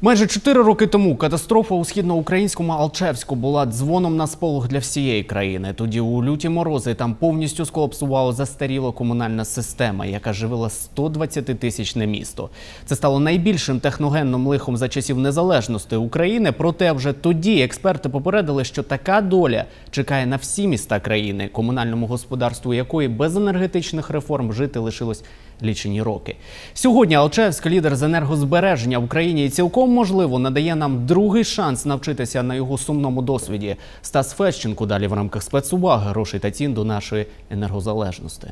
Майже чотири роки тому катастрофа у східноукраїнському Алчевську була дзвоном на сполох для всієї країни. Тоді у люті морози там повністю сколапсувала застаріла комунальна система, яка живила 120-тисячне місто. Це стало найбільшим техногенним лихом за часів незалежності України. Проте вже тоді експерти попередили, що така доля чекає на всі міста країни, комунальному господарству якої без енергетичних реформ жити лишилось лічені роки. Сьогодні Алчевськ, лідер з енергозбереження в Україні, цілком можливо надає нам другий шанс навчитися на його сумному досвіді. Стас Фещенко далі в рамках спецуваги грошей та цін до нашої енергозалежності.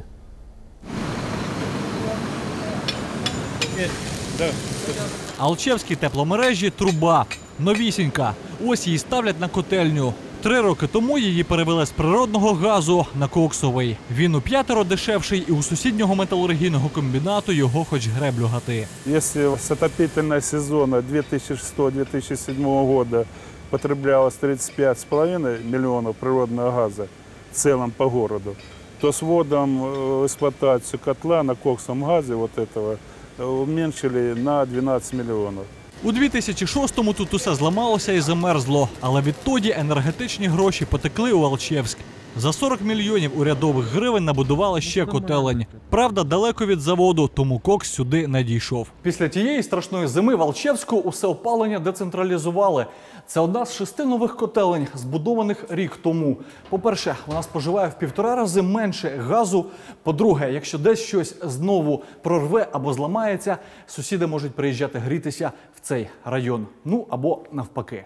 Алчевські тепломережі труба. Новісінька. Ось її ставлять на котельню. Три роки тому її перевели з природного газу на коксовий. Він у п'ятеро дешевший, і у сусіднього металургійного комбінату його хоч греблю гати. Если с отопительного сезона 2006-2007 года потреблялось 35,5 миллионов природного газа в целом по городу, то с вводом э, в эксплуатацию котла на коксовом газе вот этого э, уменьшили на 12 миллионов. У 2006-му тут усе зламалося і замерзло, але відтоді енергетичні гроші потекли у Алчевськ. За 40 мільйонів урядових гривень набудували ще котелень. Правда, далеко від заводу, тому кокс сюди не дійшов. Після тієї страшної зими в Алчевську усе опалення децентралізували. Це одна з шести нових котелень, збудованих рік тому. По-перше, вона споживає в півтора рази менше газу. По-друге, якщо десь щось знову прорве або зламається, сусіди можуть приїжджати грітися в цей район. Ну або навпаки.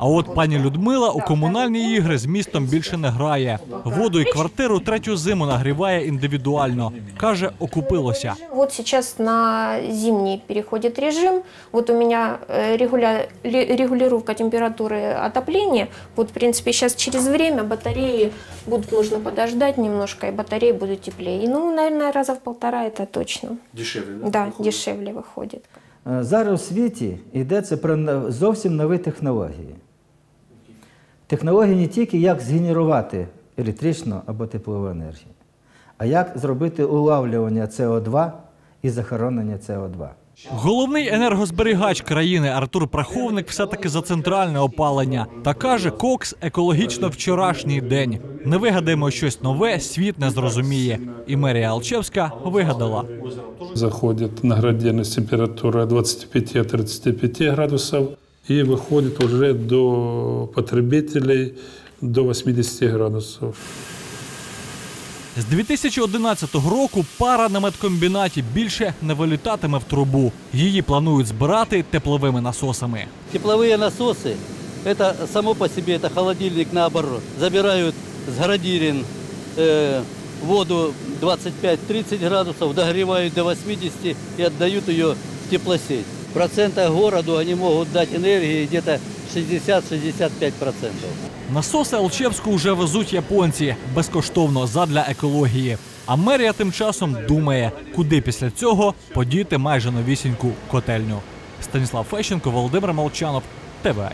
А от пані Людмила у комунальні ігри з містом більше не грає. Воду і квартиру третю зиму нагріває індивідуально. Каже, окупилося. Вот сейчас на зимний переходит режим. Вот у меня э, регуля- ле- регулировка температуры отопления. Вот, в принципе, сейчас через время батареи будут нужно подождать немножко, и батареи будут теплее. И, ну, наверное, раза в полтора это точно. Дешевле, да? Да, дешевле выходит. Е, Зараз у світі йдеться про но- зовсім нові технології. Технології не тільки як згенерувати електричну або теплову енергію, а як зробити улавлювання СО2 і захоронення СО2. Головний енергозберігач країни Артур Праховник все-таки за центральне опалення та каже, кокс екологічно вчорашній день. Не вигадаємо щось нове, світ не зрозуміє. І мерія Алчевська вигадала. Заходит на градиентность температура от 25-35 градусов и выходит уже до потребителей до 80 градусов. З 2011 року пара на медкомбінаті більше не вилітатиме в трубу. Її планують збирати тепловими насосами. Тепловые насосы, это само по себе, это холодильник наоборот. Забирают с городирин э, воду 25-30 градусов, догревают до 80 и отдают ее в теплосеть. В процентах городу они могут дать энергии где-то 60-65 процентов. Насоси Алчевську вже везуть японці безкоштовно задля екології. А мерія тим часом думає, куди після цього подіти майже новісіньку котельню. Станіслав Фещенко, Володимир Молчанов, ТВА.